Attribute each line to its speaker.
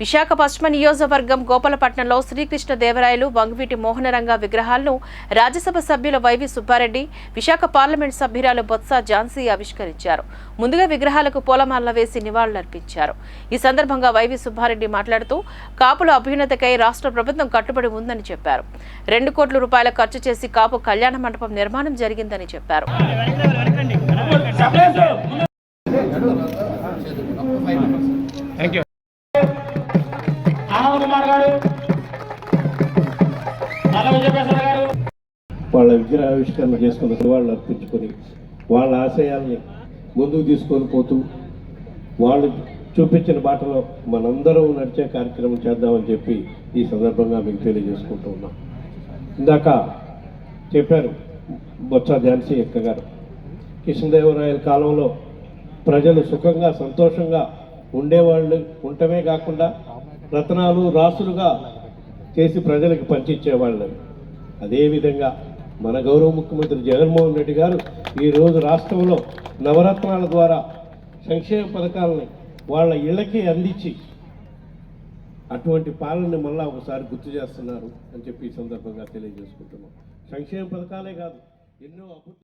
Speaker 1: విశాఖ పశ్చిమ నియోజకవర్గం గోపాలపట్నంలో శ్రీకృష్ణ దేవరాయలు వంగవీటి మోహనరంగ విగ్రహాలను రాజ్యసభ సభ్యుల వైవి సుబ్బారెడ్డి విశాఖ పార్లమెంట్ సభ్యురాలు బొత్స ఝాన్సీ ఆవిష్కరించారు. ముందుగా విగ్రహాలకు పూలమాల వేసి నివాళులర్పించారు. ఈ సందర్భంగా వైవి సుబ్బారెడ్డి మాట్లాడుతూ కాపుల అభ్యున్నతకై రాష్ట్ర ప్రభుత్వం కట్టుబడి ఉందని చెప్పారు. రెండు కోట్ల రూపాయల ఖర్చు చేసి కాపు కళ్యాణ మండపం నిర్మాణం జరిగిందని చెప్పారు.
Speaker 2: వాళ్ళ కుమార్ గారు. నల్ల విజయప్రసాద్ గారు.
Speaker 3: వాళ్ళ విగ్రహావిష్కరణ చేసుకున్న వాళ్ళు అర్పించుకొని వాళ్ళ ఆశయాల్ని ముందుకు తీసుకొని పోతూ వాళ్ళు చూపించిన బాటలో మనందరం నడిచే కార్యక్రమం చేద్దామని చెప్పి ఈ సందర్భంగా మీకు తెలియజేసుకుంటూ ఉన్నాం. ఇందాక చెప్పారు బొత్స ఝాన్సీ ఎక్క గారు. కృష్ణదేవరాయల కాలంలో ప్రజలు సుఖంగా సంతోషంగా ఉండేవాళ్ళు ఉండటమే కాకుండా రత్నాలు రాసులుగా చేసి ప్రజలకు పంచిచ్చేవాళ్ళు అదేవిధంగా మన గౌరవ ముఖ్యమంత్రి జగన్మోహన్ రెడ్డి గారు ఈరోజు రాష్ట్రంలో నవరత్నాల ద్వారా సంక్షేమ పథకాలని వాళ్ళ ఇళ్ళకి అందించి అటువంటి పాలనని మళ్ళా ఒకసారి గుర్తు చేస్తున్నారు అని చెప్పి ఈ సందర్భంగా తెలియజేసుకుంటున్నాం. సంక్షేమ పథకాలే కాదు ఎన్నో అభివృద్ధి